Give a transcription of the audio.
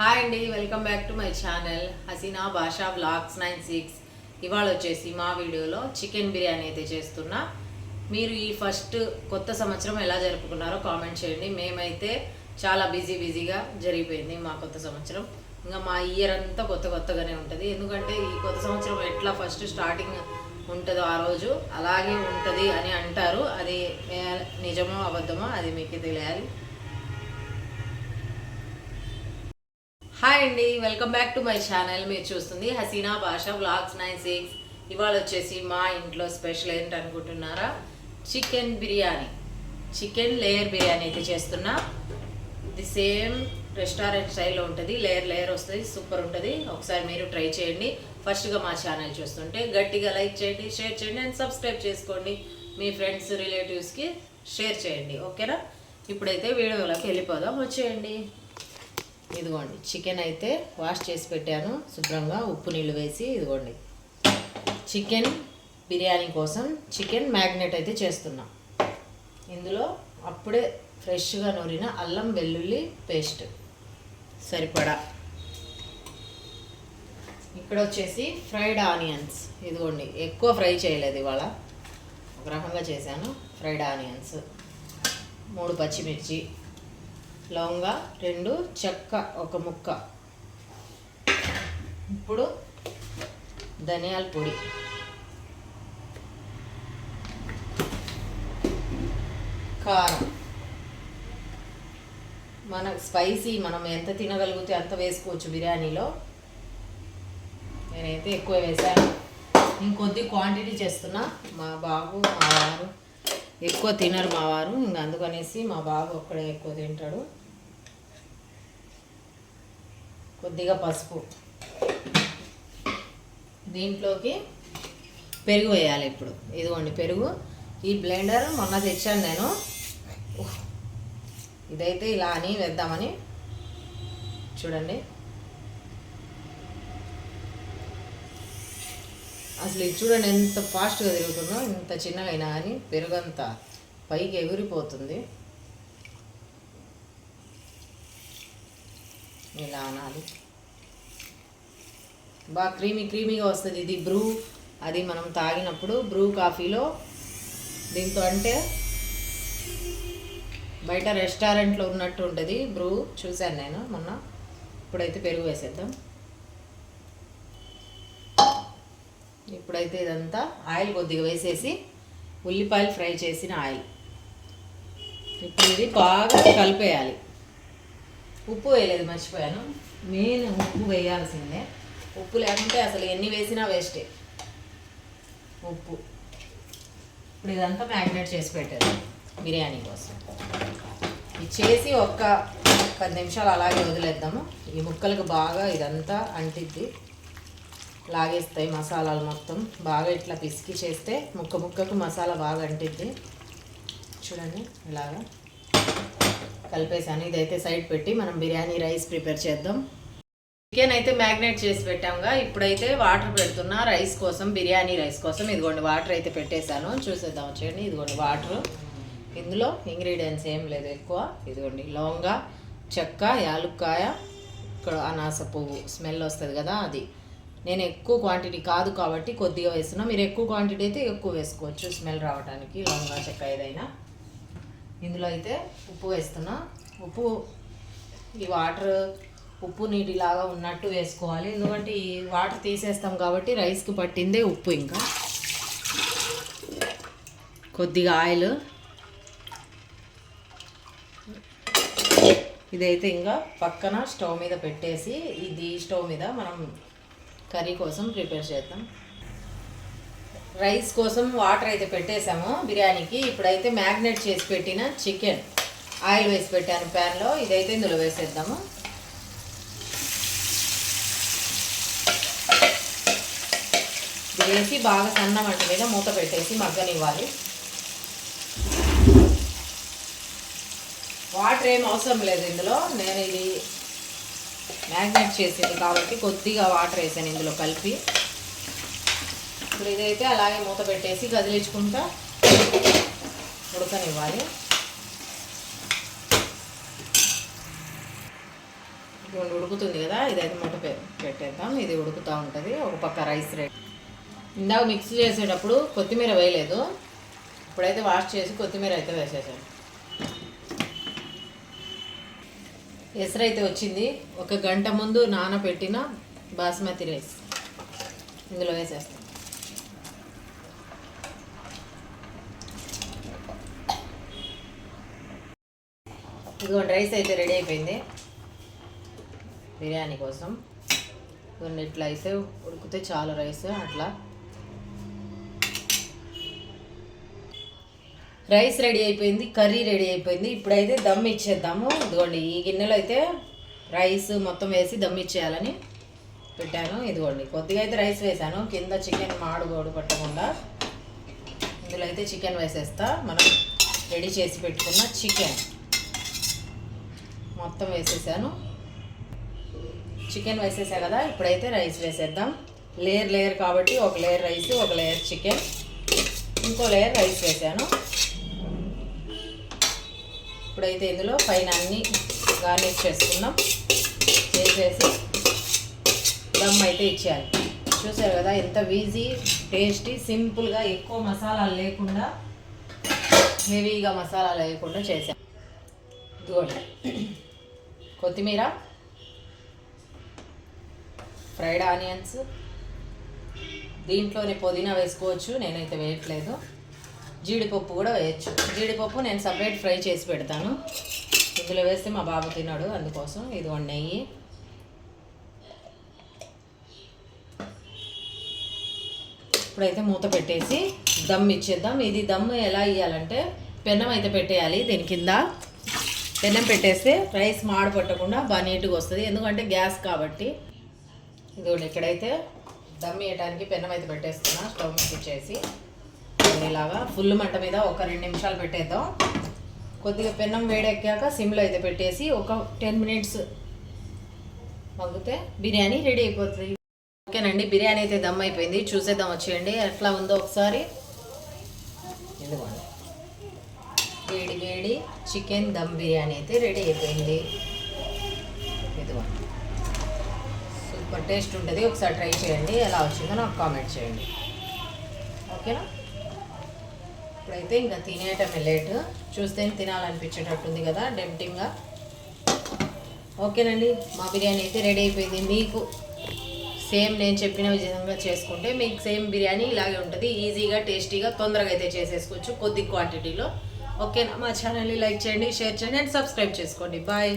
Hi అండి welcome back to my channel Haseena Basha blogs nine six ఇవాళ వచ్చేసి మా వీడియోలో చికెన్ బిర్యానీ అయితే చేస్తున్నా. మీరు ఈ ఫస్ట్ కొత్త సంవత్సరం ఎలా జరుపుకున్నారో కామెంట్ చేయండి. మేమైతే చాలా బిజీ బిజీగా జరిగిపోయింది మా కొత్త సంవత్సరం. ఇంకా మా ఇయర్ అంతా కొత్త కొత్తగానే ఉంటుంది. ఎందుకంటే ఈ కొత్త సంవత్సరం ఎట్లా ఫస్ట్ స్టార్టింగ్ ఉంటుందో ఆ రోజు అలాగే ఉంటుంది అని అంటారు. అది నిజమో అబద్ధమో అది మీకు తెలియాలి. హాయ్ అండి welcome back to my channel. మీరు చూస్తుంది హసీనా భాష బ్లాగ్స్ నైన్ సిక్స్. ఇవాళ వచ్చేసి మా ఇంట్లో స్పెషల్ ఏంటి అనుకుంటున్నారా chicken biryani. Chicken layer biryani అయితే చేస్తున్నా. ఇది సేమ్ రెస్టారెంట్ స్టైల్లో ఉంటుంది లేయర్ లేయర్ వస్తుంది సూపర్ ఉంటుంది. ఒకసారి మీరు ట్రై చేయండి. ఫస్ట్గా మా ఛానల్ చూస్తుంటే గట్టిగా లైక్ చేయండి షేర్ చేయండి అండ్ సబ్స్క్రైబ్ చేసుకోండి. మీ ఫ్రెండ్స్ రిలేటివ్స్కి షేర్ చేయండి ఓకేనా? ఇప్పుడైతే వీడియోలోకి వెళ్ళిపోదాం. వచ్చేయండి. ఇదిగోండి చికెన్ అయితే వాష్ చేసి పెట్టాను. శుభ్రంగా ఉప్పు నీళ్ళు వేసి ఇదిగోండి. చికెన్ బిర్యానీ కోసం చికెన్ మ్యాగ్నెట్ అయితే చేస్తున్నాం. ఇందులో అప్పుడే ఫ్రెష్గా నూరిన అల్లం వెల్లుల్లి పేస్ట్ సరిపడా. ఇక్కడ వచ్చేసి ఫ్రైడ్ ఆనియన్స్. ఇదిగోండి ఎక్కువ ఫ్రై చేయలేదు ఇవాళ. ఒక రకంగా చేశాను. ఫ్రైడ్ ఆనియన్స్ మూడు పచ్చిమిర్చి లవంగా రెండు చెక్క ఒక ముక్క. ఇప్పుడు ధనియాల పొడి. కారం. మన స్పైసీ మనం ఎంత తినగలిగితే అంత వేసుకోవచ్చు బిర్యానీలో. నేనైతే ఎక్కువ వేసాను. ఇంకొద్ది క్వాంటిటీ చేస్తున్నా. మా బాబు మా వారు ఎక్కువ తినరు మా వారు. ఇంక అందుకనేసి మా బాబు ఒక్కడే ఎక్కువ తింటాడు. కొద్దిగా పసుపు. దీంట్లోకి పెరుగు వేయాలి ఇప్పుడు. ఇదిగోండి పెరుగు. ఈ బ్లెండర్ మొన్న తెచ్చాను నేను. ఇదైతే ఇలా అని వేద్దామని. చూడండి. అసలు ఇది చూడండి ఎంత ఫాస్ట్గా తిరుగుతుందో ఇంత చిన్నగా అయినా కానీ పెరుగంతా పైకి ఎగిరిపోతుంది. ఇలా అనాలి. బాగా క్రీమీ క్రీమీగా వస్తుంది ఇది బ్రూ. అది మనం తాగినప్పుడు బ్రూ కాఫీలో దీంతో అంటే బయట రెస్టారెంట్లో ఉన్నట్టు ఉంటుంది బ్రూ. చూశాను నేను మొన్న. ఇప్పుడైతే పెరుగు వేసేద్దాం. ఇప్పుడైతే ఇదంతా ఆయిల్ కొద్దిగా వేసేసి ఉల్లిపాయలు ఫ్రై చేసిన ఆయిల్. ఇప్పుడు ఇది బాగా కలిపేయాలి. ఉప్పు వేయలేదు మర్చిపోయాను. మెయిన్ ఉప్పు వేయాల్సిందే. ఉప్పు లేకుంటే అసలు ఎన్ని వేసినా వేస్టే. ఉప్పు. ఇప్పుడు ఇదంతా మ్యాగ్నేట్ చేసి పెట్టారు బిర్యానీ కోసం. ఇది చేసి ఒక్క పది నిమిషాలు అలాగే వదిలేద్దాము. ఈ ముక్కలకు బాగా ఇదంతా అంటిద్ది. లాగేస్తాయి మసాలాలు మొత్తం. బాగా ఇట్లా పిసికి చేస్తే ముక్క ముక్కకు మసాలా బాగా అంటిద్ది. చూడండి ఇలాగా. కలిపేసాను ఇదైతే సైడ్ పెట్టి మనం బిర్యానీ రైస్ ప్రిపేర్ చేద్దాం. చికెన్ అయితే మ్యాగ్నేట్ చేసి పెట్టాముగా ఇప్పుడైతే వాటర్ పెడుతున్నా. రైస్ కోసం బిర్యానీ రైస్ కోసం. ఇదిగోండి వాటర్ అయితే పెట్టేశాను. చూసేద్దాం వచ్చేయండి ఇదిగోండి వాటర్. ఇందులో ఇంగ్రీడియంట్స్ ఏం లేదు ఎక్కువ. ఇదిగోండి లవంగా చెక్క యాలుక్కాయ. ఇక్కడ అనాస పువ్వు స్మెల్ వస్తుంది కదా అది. నేను ఎక్కువ క్వాంటిటీ కాదు కాబట్టి కొద్దిగా వేస్తున్నా. మీరు ఎక్కువ క్వాంటిటీ అయితే ఎక్కువ వేసుకోవచ్చు. స్మెల్ రావడానికి లవంగా చెక్క ఏదైనా. ఇందులో అయితే ఉప్పు వేస్తున్నా. ఉప్పు ఈ వాటర్ ఉప్పు నీటిలాగా ఉన్నట్టు వేసుకోవాలి. ఎందుకంటే ఈ వాటర్ తీసేస్తాం కాబట్టి రైస్కి పట్టిందే ఉప్పు ఇంకా. కొద్దిగా ఆయిల్. ఇదైతే ఇంకా పక్కన స్టవ్ మీద పెట్టేసి ఇది స్టవ్ మీద మనం కర్రీ కోసం ప్రిపేర్ చేద్దాం. రైస్ కోసం వాటర్ అయితే పెట్టేసాము బిర్యానీకి. ఇప్పుడైతే మ్యాగ్నేట్ చేసి పెట్టిన చికెన్. ఆయిల్ వేసి పెట్టాను ప్యాన్లో. ఇదైతే ఇందులో వేసేద్దాము. ఇది వేసి బాగా సన్న మంట మీద మూత పెట్టేసి మగ్గనివ్వాలి. వాటర్ ఏం అవసరం లేదు ఇందులో. నేను ఇది మ్యాగ్నేట్ చేసింది కాబట్టి కొద్దిగా వాటర్ వేసాను ఇందులో కలిపి. ఇప్పుడు ఇదైతే అలాగే మూత పెట్టేసి కదిలించుకుంటా ఉడకనివ్వాలి. ఇటువంటి ఉడుకుతుంది కదా ఇదైతే మూట పెట్టేద్దాం. ఇది ఉడుకుతూ ఉంటుంది. ఒక పక్క రైస్ రేట్ ఇందాక మిక్స్ చేసేటప్పుడు కొత్తిమీర వేయలేదు. ఇప్పుడైతే వాష్ చేసి కొత్తిమీర అయితే వేసేసాను. ఎసరు అయితే వచ్చింది. ఒక గంట ముందు నానబెట్టిన బాస్మతి రైస్. ఇందులో వేసేస్తాం ఇదిగోండి రైస్ అయితే రెడీ అయిపోయింది. బిర్యానీ కోసం. ఇదిగోండి ఇట్లా అయితే ఉడికితే చాలు రైస్ అట్లా. రైస్ రెడీ అయిపోయింది కర్రీ రెడీ అయిపోయింది. ఇప్పుడైతే దమ్ ఇచ్చేద్దాము. ఇదిగోండి ఈ గిన్నెలో అయితే రైస్ మొత్తం వేసి దమ్ ఇచ్చేయాలని పెట్టాను. ఇదిగోండి కొద్దిగా అయితే రైస్ వేసాను. కింద చికెన్ మాడు గోడు పట్టకుండా. ఇందులో అయితే చికెన్ వేసేస్తా. మనం రెడీ చేసి పెట్టుకున్న చికెన్. మొత్తం వేసేసాను. చికెన్ వేసేసా కదా ఇప్పుడైతే రైస్ వేసేద్దాం. లేయర్ లేయర్ కాబట్టి ఒక లేయర్ రైస్ ఒక లేయర్ చికెన్. ఇంకో లేయర్ రైస్ వేసాను. ఇప్పుడైతే ఇందులో పైన అన్ని గార్నిష్ చేసుకుందాం. చేసేసి దమ్ అయితే ఇచ్చేయాలి. చూసారు కదా ఎంత ఈజీ టేస్టీ సింపుల్గా ఎక్కువ మసాలాలు లేకుండా హెవీగా మసాలా లేకుండా చేశాను. ఇదిగోండి. కొత్తిమీర ఫ్రైడ్ ఆనియన్స్. దీంట్లోనే పుదీనా వేసుకోవచ్చు నేనైతే వేయట్లేదు. జీడిపప్పు కూడా వేయచ్చు. జీడిపప్పు నేను సపరేట్ ఫ్రై చేసి పెడతాను. ఇందులో వేస్తే మా బాబు తిన్నాడు అందుకోసం ఇది నెయ్యి. ఇప్పుడైతే మూత పెట్టేసి దమ్ ఇచ్చేద్దాం. ఇది దమ్ ఎలా ఇవ్వాలంటే పెన్నం అయితే పెట్టేయాలి దీని కింద. పెన్నం పెట్టేస్తే రైస్ మాడ పట్టకుండా బాగా నీట్గా వస్తుంది. ఎందుకంటే గ్యాస్ కాబట్టి. ఇదిగోండి ఇక్కడైతే దమ్ వేయడానికి పెన్నం అయితే పెట్టేస్తున్నా స్టవ్ ముట్టించేసి ఇలాగా ఫుల్ మంట మీద ఒక రెండు నిమిషాలు పెట్టేద్దాం. కొద్దిగా పెన్నం వేడెక్కాక సిమ్లో అయితే పెట్టేసి ఒక టెన్ మినిట్స్ మగ్గితే బిర్యానీ రెడీ అయిపోతుంది. ఓకేనండి బిర్యానీ అయితే దమ్ అయిపోయింది. చూసేద్దాం వచ్చేయండి. ఎట్లా ఉందో ఒకసారి. ఇదిగోండి. వేడి వేడి చికెన్ దమ్ బిర్యానీ అయితే రెడీ అయిపోయింది. సూపర్ టేస్ట్ ఉంటుంది. ఒకసారి ట్రై చేయండి. ఎలా వచ్చిందో నాకు కామెంట్ చేయండి. ఓకేనా? ఇప్పుడైతే ఇంకా తినేయటమే లేట్. చూస్తే తినాలనిపించేటట్టుంది కదా డెప్టింగ్గా ఓకేనండి. మా బిర్యానీ అయితే రెడీ అయిపోయింది. మీకు సేమ్ నేను చెప్పిన విధంగా చేసుకుంటే మీకు సేమ్ బిర్యానీ ఇలాగే ఉంటుంది. ఈజీగా టేస్టీగా తొందరగా అయితే చేసేసుకోవచ్చు. కొద్ది క్వాంటిటీలో ఓకేనా మా ఛానల్ని లైక్ చేయండి షేర్ చేయండి అండ్ సబ్స్క్రైబ్ చేసుకోండి. బాయ్